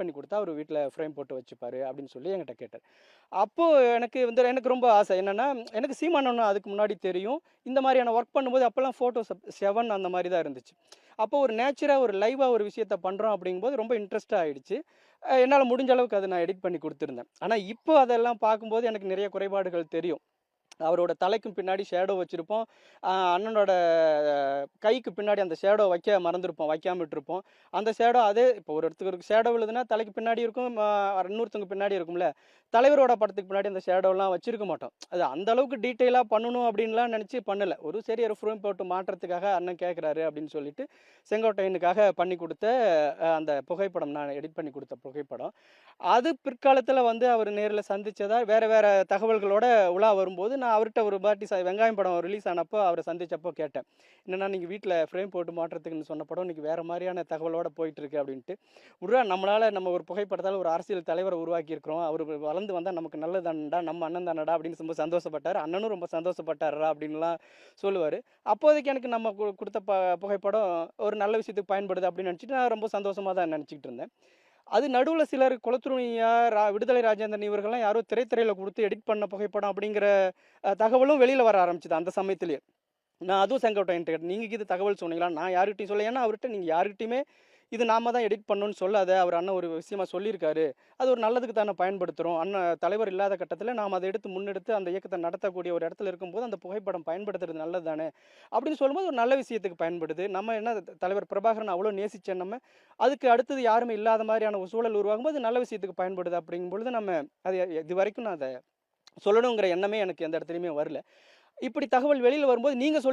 பண்ணி கொடுத்தா அவர் வீட்டில் ஃப்ரேம் போட்டு வச்சுப்பாரு அப்படின்னு சொல்லி என்கிட்ட கேட்டார். அப்போது எனக்கு வந்து எனக்கு ரொம்ப ஆசை. என்னென்னா எனக்கு சீமானன்னு அதுக்கு முன்னாடி தெரியும். இந்த மாதிரியான ஒர்க் பண்ணும்போது அப்போல்லாம் ஃபோட்டோஸ் செவன் அந்த மாதிரி தான் இருந்துச்சு. அப்போ ஒரு நேச்சராக ஒரு லைவாக ஒரு விஷயத்த பண்ணுறோம் அப்படிங்கும்போது ரொம்ப இன்ட்ரெஸ்டாக ஆகிடுச்சு என்னால் முடிஞ்ச அளவுக்கு அதை நான் எடிட் பண்ணி கொடுத்துருந்தேன். ஆனால் இப்போ அதெல்லாம் பார்க்கும்போது எனக்கு நிறைய குறைபாடுகள் தெரியும். அவரோட தலைக்கும் பின்னாடி ஷேடோ வச்சுருப்போம். அண்ணனோட கைக்கு பின்னாடி அந்த ஷேடோ வைக்க மறந்துருப்போம் வைக்காம விட்டுருப்போம். அந்த ஷேடோ அதே இப்போ ஒரு இடத்துக்கு ஷேடோ விழுதுன்னா தலைக்கு பின்னாடி இருக்கும் இன்னொருத்தவங்க பின்னாடி இருக்கும்ல. தலைவரோட படத்துக்கு பின்னாடி அந்த ஷேடோலாம் வச்சிருக்க மாட்டோம். அது அந்த அளவுக்கு டீட்டெயிலாக பண்ணணும் அப்படின்லாம் நினச்சி பண்ணல. ஒரு சரி ஒரு ஃப்ரேம் போட்டு மாற்றுறதுக்காக அண்ணன் கேட்குறாரு அப்படின்னு சொல்லிட்டு செங்கோட்டையனுக்காக பண்ணி கொடுத்த அந்த புகைப்படம் நான் எடிட் பண்ணி கொடுத்த புகைப்படம். அது பிற்காலத்தில் வந்து அவர் நேரில் சந்தித்ததா வேறு வேறு தகவல்களோட உலா வரும்போது நான் அவர்கிட்ட ஒரு பாட்டி வெங்காயம் படம் ரிலீஸ் ஆனப்போ அவரை சந்தித்தப்போ கேட்டேன். என்னென்னா நீங்கள் வீட்டில் ஃப்ரேம் போட்டு மாட்டுறதுக்குன்னு சொன்ன படம் இன்னைக்கு வேற மாதிரியான தகவலோடு போயிட்டுருக்கு அப்படின்ட்டு. உடனே நம்மளால் நம்ம ஒரு புகைப்படத்தால் ஒரு அரசியல் தலைவரை உருவாக்கியிருக்கிறோம். அவர் வளர்ந்து வந்தால் நமக்கு நல்லதானடா நம்ம அண்ணன் தானடா அப்படின்னு ரொம்ப சந்தோஷப்பட்டார். அண்ணனும் ரொம்ப சந்தோஷப்பட்டாரா அப்படின்லாம் சொல்லுவார். அப்போதைக்கு எனக்கு நம்ம கொடுத்த ப புகைப்படம் ஒரு நல்ல விஷயத்துக்கு பயன்படுது அப்படின்னு நினச்சிட்டு நான் ரொம்ப சந்தோஷமாக தான் நினச்சிக்கிட்டு இருந்தேன். அது நடுவில் சிலர் குளத்துருணியா ரா விடுதலை ராஜேந்திரன் இவர்கள்லாம் யாரோ திரைத்துறையில் கொடுத்து எடிட் பண்ண புகைப்படம் அப்படிங்கிற தகவலும் வெளியில் வர ஆரம்பிச்சுது அந்த சமயத்திலேயே. நான் அதுவும் செங்கோட்டை கேட்டேன் நீங்கள் இது தகவல் சொன்னீங்களா? நான் யார்கிட்டையும் சொல்ல ஏன்னா அவர்கிட்ட நீங்கள் யார்கிட்டையுமே இது நாம தான் எடிட் பண்ணணும்னு சொல்லாத அவர் அண்ணன் ஒரு விஷயமா சொல்லியிருக்காரு. அது ஒரு நல்லதுக்கு தானே பயன்படுத்துகிறோம் அண்ணன் தலைவர் இல்லாத கட்டத்தில் நாம் அதை எடுத்து முன்னெடுத்து அந்த இயக்கத்தை நடத்தக்கூடிய ஒரு இடத்துல இருக்கும்போது அந்த புகைப்படம் பயன்படுத்துறது நல்லது தானே? அப்படின்னு சொல்லும்போது ஒரு நல்ல விஷயத்துக்கு பயன்படுது. நம்ம என்ன தலைவர் பிரபாகரன் அவ்வளோ நேசிச்சேன் நம்ம அதுக்கு அடுத்தது யாருமே இல்லாத மாதிரியான ஒரு சூழல் உருவாகும்போது நல்ல விஷயத்துக்கு பயன்படுது. அப்படிங்கும் பொழுது நம்ம அது இது வரைக்கும் நான் அதை சொல்லணுங்கிற எண்ணமே எனக்கு எந்த இடத்துலையுமே வரல. இப்படி தகவல் வெளியில் வரும்போது நீங்கள் சொல்லி